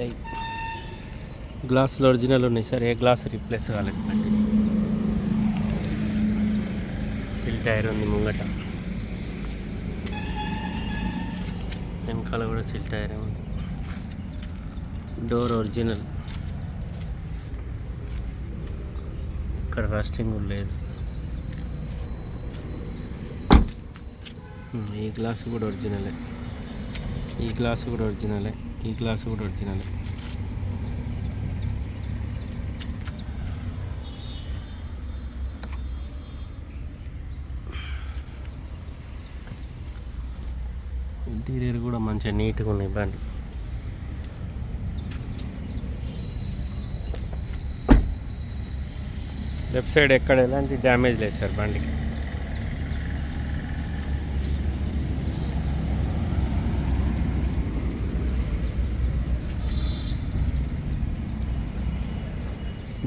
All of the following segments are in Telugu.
అయి గ్లాసులు ఒరిజినల్ ఉన్నాయి సార్ ఏ గ్లాస్ రీప్లేస్ కాలేదు. సిల్ టైర్ ఉంది ముంగట. వెనకాల కూడా సిల్ టైర్ ఉంది. Door original. ఇక్కడ రస్టింగ్ కూడా లేదు. ఈ గ్లాస్ కూడా ఒరిజినలే. ఈ గ్లాస్ కూడా ఒరిజినలే. ఈ గ్లాస్ కూడా ఒరిజినల్. ఇంటీరియర్ కూడా మంచిగా నీట్గా ఉన్నాయి బండి లెఫ్ట్ సైడ్ ఎక్కడ ఎలాంటి డ్యామేజ్ లేదు సార్ బండికి.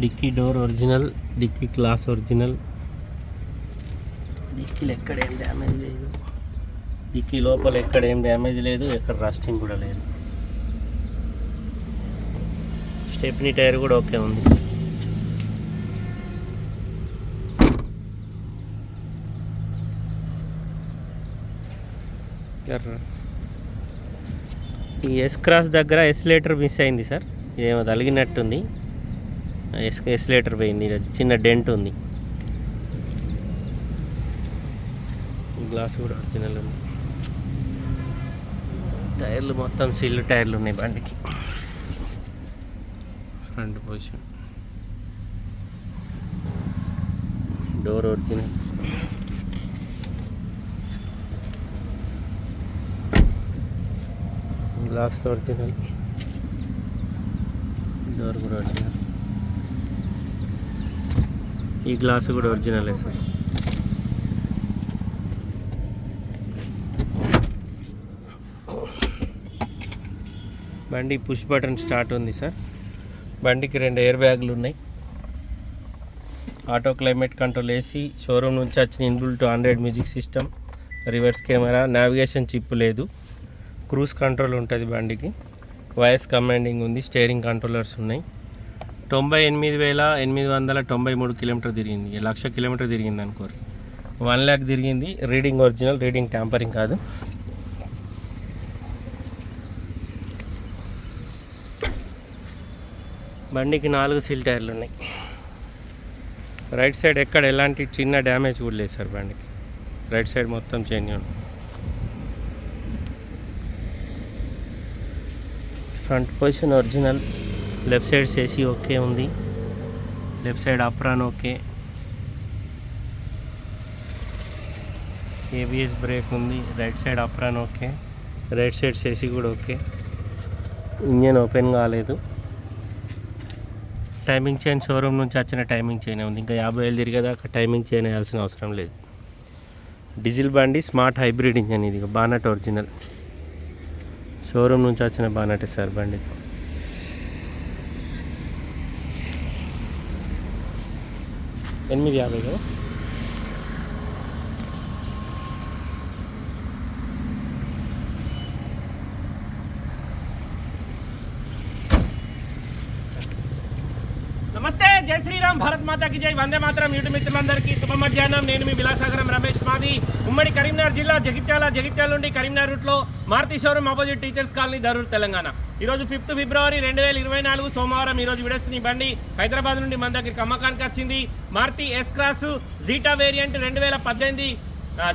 Dicky door original dicky glass original. డిక్కీలో ఎక్కడ ఏం డ్యామేజ్ లేదు. డిక్కీ లోపల ఎక్కడ ఏం డ్యామేజ్ లేదు ఎక్కడ రస్టింగ్ కూడా లేదు. స్టెప్నీ టైర్ కూడా ఓకే ఉంది. ఎర్ర. ఈ ఎస్ క్రాస్ దగ్గర ఎస్లేటర్ మిస్ అయింది సార్. ఏమో తలిగినట్టుంది. ఎస్ పోయింది. చిన్న డెంట్ ఉంది. గ్లాస్ కూడా ఒరిజినల్ ఉంది. టైర్లు మొత్తం సిల్లు టైర్లు ఉన్నాయి బండికి. Front position door original glass original door కూడా ఒరిజినల్ ఈ గ్లాస్ కూడా ఒరిజినలే సార్. బండి పుష్ బటన్ స్టార్ట్ ఉంది సార్. బండికి రెండు ఎయిర్ బ్యాగులు ఉన్నాయి. Auto climate control AC showroom నుంచి వచ్చిన inbuilt android music system reverse camera navigation chip లేదు. క్రూజ్ కంట్రోల్ ఉంటుంది బండికి. వాయిస్ కమాండింగ్ ఉంది స్టేరింగ్ కంట్రోలర్స్ ఉన్నాయి. తొంభై ఎనిమిది వేల ఎనిమిది వందల తొంభై మూడు కిలోమీటర్ తిరిగింది. లక్ష కిలోమీటర్ తిరిగింది అనుకోరు. వన్ ల్యాక్ తిరిగింది. రీడింగ్ ఒరిజినల్ రీడింగ్ ట్యాంపరింగ్ కాదు. బండికి నాలుగు సీల్ టైర్లు ఉన్నాయి. రైట్ సైడ్ ఎక్కడ ఎలాంటి చిన్న డ్యామేజ్ కూడా లేదు సార్ బండికి. రైట్ సైడ్ మొత్తం genuine front position original left side chassis okay ఉంది. Left side apron okay. ABS brake ఉంది. Right side apron okay. Right side chassis కూడా ఓకే. ఇంజన్ ఓపెన్ కాలేదు. టైమింగ్ చైన్ షోరూమ్ నుంచి వచ్చిన టైమింగ్ చైన్ ఉంది. ఇంకా యాభై వేలు తిరిగేదాకా టైమింగ్ చైన్ వేయాల్సిన అవసరం లేదు. డీజిల్ బండి స్మార్ట్ హైబ్రిడ్ ఇంజన్ ఇది. Bonnet original. షోరూమ్ నుంచి వచ్చిన బానటే సార్ బండి. ఎనిమిది యాభై కదా నమస్తే జై శ్రీరామ్ భారత్ మాతాకి జై. వందే మాత్రం యూటి మిత్రులందరికీ శుభ మధ్యాహ్నం నేను మీ విలాసాగరం రమేష్ మాది. ఉమ్మడి కరీంనగర్ జిల్లా జగిత్యాల జగిత్యాల నుండి కరీంనగర్ రూట్లో Maruti showroom opposite teachers colony Daroor Telangana. ఈ రోజు ఫిఫ్త్ ఫిబ్రవరి రెండు వేల ఇరవై నాలుగు సోమవారం ఈరోజు విడేస్తున్న బండి హైదరాబాద్ నుండి మన దగ్గరికి అమ్మకానికి వచ్చింది. Maruti S Cross Zeta variant రెండు వేల పద్దెనిమిది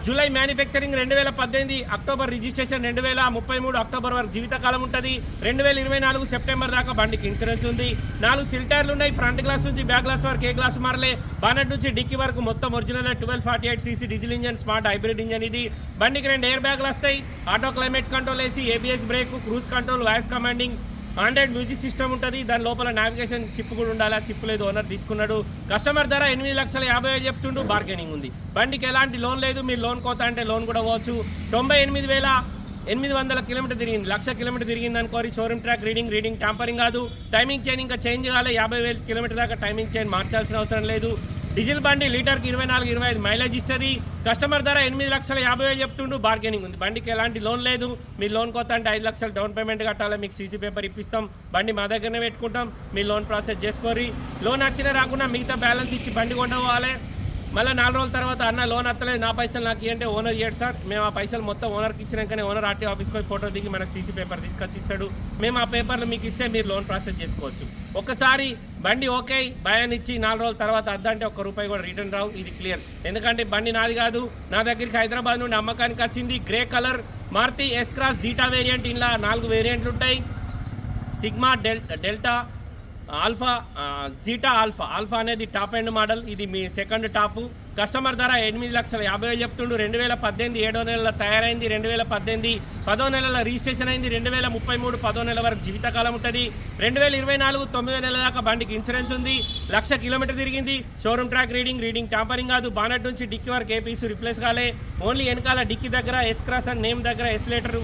జూలై మ్యానుఫ్యాక్చరింగ్ రెండు వేల పద్దెనిమిది అక్టోబర్ రిజిస్ట్రేషన్ రెండు వేల ముప్పై మూడు అక్టోబర్ వరకు జీవితకాలం ఉంటుంది. రెండు వేల ఇరవై నాలుగు సెప్టెంబర్ దాకా బండికి ఇన్సూరెన్స్ ఉంది. నాలుగు సిల్టర్లు ఉన్నాయి. ఫ్రంట్ గ్లాస్ నుంచి బ్యాక్ గ్లాస్ వరకు ఏ గ్లాస్ మారలే. బానెట్ నుంచి డిక్కీ వరకు మొత్తం original twelve forty eight CC diesel engine smart hybrid engine ఇది. బండికి రెండు ఎయిర్ బ్యాగ్లు వస్తాయి. ఆటో క్లైమేట్ కంట్రోల్ వేసి ABS brake cruise control voice commanding android music system ఉంటుంది. దాని లోపల నావిగేషన్ చిప్ కూడా ఉండాలి. ఆ చిప్ లేదు ఓనర్ తీసుకున్నాడు. కస్టమర్ ధర ఎనిమిది లక్షల యాభై వేలు చెప్తుండు. బార్గెనింగ్ ఉంది. బండికి ఎలాంటి లోన్ లేదు. మీరు లోన్ కోత అంటే లోన్ కూడా పోవచ్చు. తొంభై ఎనిమిది వేల ఎనిమిది వందల కిలోమీటర్ తిరిగింది. లక్ష కిలోమీటర్ తిరిగింది అనుకోరి. Showroom track reading reading tampering కాదు. టైమింగ్ చైన్ ఇంకా చేంజ్ కాలే. యాభై వేల కిలోమీటర్ దాకా టైమింగ్ చైన్ మార్చాల్సిన అవసరం లేదు. డీజిల్ బండి లీటర్కి ఇరవై నాలుగు ఇరవై ఐదు మైలేజ్ ఇస్తుంది. కస్టమర్ ధర ఎనిమిది లక్షల యాభై వేలు చెప్తుండు. బార్గెనింగ్ ఉంది. బండికి ఎలాంటి లోన్ లేదు. మీ లోన్ కొత్త అంటే ఐదు లక్షలు డౌన్ పేమెంట్ కట్టాలి. మీకు సీసీ పేపర్ ఇప్పిస్తాం. బండి మా దగ్గరనే పెట్టుకుంటాం. మీ లోన్ ప్రాసెస్ చేసుకోరి లోన్ వచ్చినా రాకుండా మిగతా బ్యాలెన్స్ ఇచ్చి బండి కొండవాలి మళ్ళీ నాలుగు రోజుల తర్వాత అన్న లోన్ అత్తలేదు. నా పైసలు నాకు ఇవ్వంటే ఓనర్ ఇయ్యాడు సార్. మేము ఆ పైసలు మొత్తం ఓనర్కి ఇచ్చినాకనే ఓనర్ ఆర్టీ ఆఫీస్కి పోయి ఫోటో దిగి మనకు సీసీ పేపర్ తీసుకొచ్చి ఇస్తాడు. మేము ఆ పేపర్లు మీకు ఇస్తే మీరు లోన్ ప్రాసెస్ చేసుకోవచ్చు. ఒక్కసారి బండి ఓకే భయాన్ని ఇచ్చి నాలుగు రోజుల తర్వాత అద్దంటే ఒక్క రూపాయి కూడా రిటర్న్ రావు ఇది క్లియర్. ఎందుకంటే బండి నాది కాదు నా దగ్గరికి హైదరాబాద్ నుండి అమ్మకానికి వచ్చింది grey colour Maruti S Cross Zeta variant ఇలా నాలుగు వేరియంట్లు ఉంటాయి. Sigma del delta alpha zeta alpha alpha అనేది టాప్ ఎండ్ మోడల్ ఇది మీ సెకండ్ టాపు కస్టమర్ ధర ఎనిమిది లక్షల యాభై వేలు చెప్తుండు. రెండు వేల పద్దెనిమిది ఏడో నెలలో తయారైంది రెండు వేల పద్దెనిమిది పదో నెలల రిజిస్ట్రేషన్ అయింది రెండు వేల ముప్పై మూడు పదో నెల వరకు జీవితకాలం ఉంటుంది. రెండు వేల ఇరవై నాలుగు తొమ్మిదో నెలల దాకా బండికి ఇన్సూరెన్స్ ఉంది. లక్ష కిలోమీటర్ తిరిగింది. Showroom track reading reading tampering కాదు. బానట్ నుంచి డిక్కి వరకు ఏ పీసు రిప్లేస్ కాలే. ఓన్లీ వెనకాల డిక్కి దగ్గర ఎస్ క్రాస్ అండ్ నేమ్ దగ్గర ఎస్లేటర్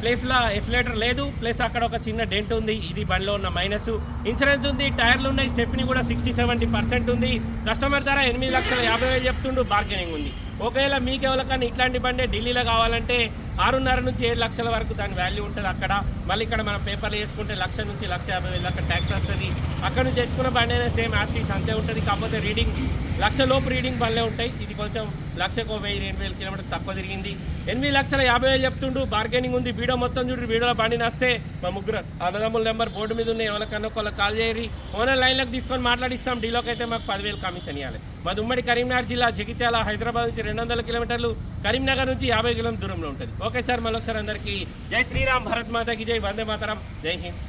ప్లేస్లో ఎస్లేటర్ లేదు. ప్లస్ అక్కడ ఒక చిన్న డెంట్ ఉంది. ఇది బండిలో ఉన్న మైనస్ ఇన్సూరెన్స్ ఉంది టైర్లు ఉన్నాయి. స్టెప్ని కూడా సిక్స్టీ సెవెంటీ పర్సెంట్ ఉంది. కస్టమర్ ధర ఎనిమిది లక్షల యాభై వేలు చెప్తుండు బార్గెనింగ్ ఉంది. ఒకవేళ మీకు ఎవరికైనా ఇట్లాంటి బండే ఢిల్లీలో కావాలంటే ఆరున్నర నుంచి ఏడు లక్షల వరకు దాని వాల్యూ ఉంటుంది అక్కడ. మళ్ళీ ఇక్కడ మనం పేపర్లు వేసుకుంటే లక్ష నుంచి లక్ష యాభై వేలు అక్కడ ట్యాక్స్ వస్తుంది. అక్కడ నుంచి తెచ్చుకున్న బండి అయినా సేమ్ యాస్టీస్ అంతే ఉంటుంది. కాకపోతే రీడింగ్ లక్ష లోపు రీడింగ్ బండ్లే ఉంటాయి. ఇది కొంచెం లక్షకు వెయ్యి రెండు వేల కిలోమీటర్ తక్కువ తిరిగింది. ఎనిమిది లక్షల యాభై వేలు చెప్తుండు. బార్గెనింగ్ ఉంది. వీడియో మొత్తం చూడు. వీడియోలో బండి నస్తే. మా ముగ్గురు అన్నదమ్ముల నెంబర్ బోర్డు మీద ఉన్నాయి. ఎవరికన్నా ఒకళ్ళు కాల్ చేయరి ఓనర్ లైన్లోకి తీసుకొని మాట్లాడిస్తాం. డీలోకి అయితే మాకు పదివేలు కమిషన్ ఇవ్వాలి మాది ఉమ్మడి కరీంనగర్ జిల్లా జగిత్యాల హైదరాబాద్ నుంచి రెండు వందల కిలోమీటర్లు. కరీంనగర్ నుంచి యాభై కిలోమీటర్ దూరంలో ఉంటుంది. ఓకే సార్ మళ్ళొకసారి అందరికీ జై శ్రీరామ్. భరత్ మాతకి జై. వందే మాతరం. జై హింద్.